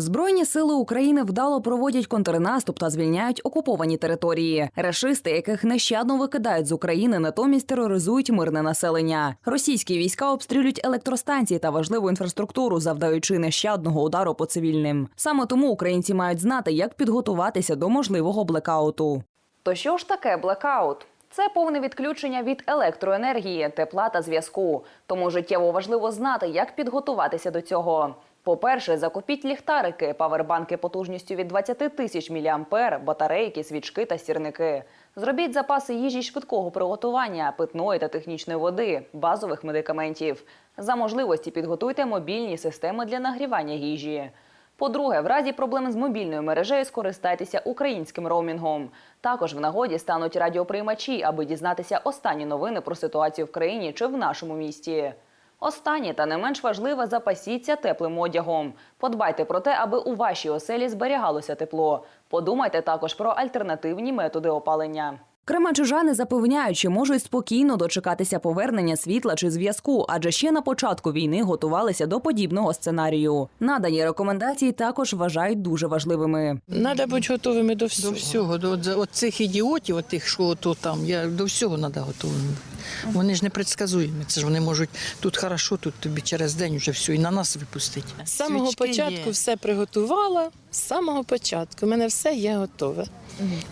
Збройні сили України вдало проводять контрнаступ та звільняють окуповані території. Рашисти, яких нещадно викидають з України, натомість тероризують мирне населення. Російські війська обстрілюють електростанції та важливу інфраструктуру, завдаючи нещадного удару по цивільним. Саме тому українці мають знати, як підготуватися до можливого блекауту. То що ж таке блекаут? Це повне відключення від електроенергії, тепла та зв'язку. Тому життєво важливо знати, як підготуватися до цього. По-перше, закупіть ліхтарики, павербанки потужністю від 20 тисяч мА, батарейки, свічки та сірники. Зробіть запаси їжі швидкого приготування, питної та технічної води, базових медикаментів. За можливості підготуйте мобільні системи для нагрівання їжі. По-друге, в разі проблем з мобільною мережею скористайтеся українським роумінгом. Також в нагоді стануть радіоприймачі, аби дізнатися останні новини про ситуацію в країні чи в нашому місті. Останнє та не менш важливе запасіться теплим одягом. Подбайте про те, аби у вашій оселі зберігалося тепло. Подумайте також про альтернативні методи опалення. Кременчужани запевняють, що можуть спокійно дочекатися повернення світла чи зв'язку, адже ще на початку війни готувалися до подібного сценарію. Надані рекомендації також вважають дуже важливими. Треба бути готовими до До всього. всього, до от, цих ідіотів, от тих, що то там, я до всього треба готовим. Вони ж не предсказуємі. Це ж вони можуть тут хорошо, тут тобі через день вже все і на нас випустить. З самого Свічки початку є. все приготувала. З самого початку у мене все є готове.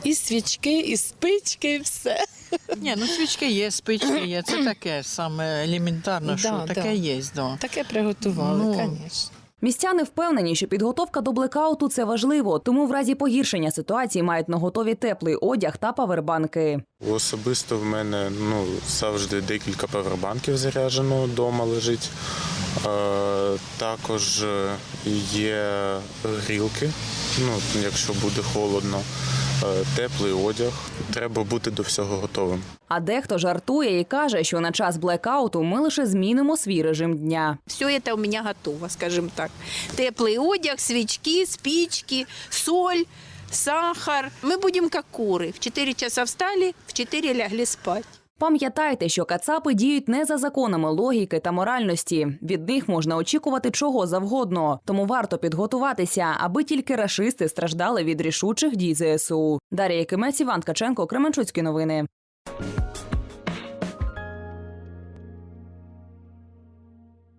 І свічки, і спички, і все. Ні, ну свічки є, спички є. Це таке саме елементарно, що Да, таке да. є. Да. Таке приготували, Ну. звісно. Містяни впевнені, що підготовка до блекауту це важливо, тому в разі погіршення ситуації мають на готові теплий одяг та павербанки. Особисто в мене ну, завжди декілька павербанків заряджено вдома лежить. Е, також е, є грілки, ну, якщо буде холодно, теплий одяг. Треба бути до всього готовим. А дехто жартує і каже, що на час блекауту ми лише змінимо свій режим дня. Все это у меня готово, скажем так. Теплый одяг, свечки, спички, соль, сахар. Мы будем как куры. В 4 часа встали, в 4 лягли спать. Пам'ятайте, що кацапи діють не за законами логіки та моральності. Від них можна очікувати чого завгодно, тому варто підготуватися, аби тільки рашисти страждали від рішучих дій ЗСУ. Дар'я Кимець, Іван Ткаченко, Кременчуцькі новини.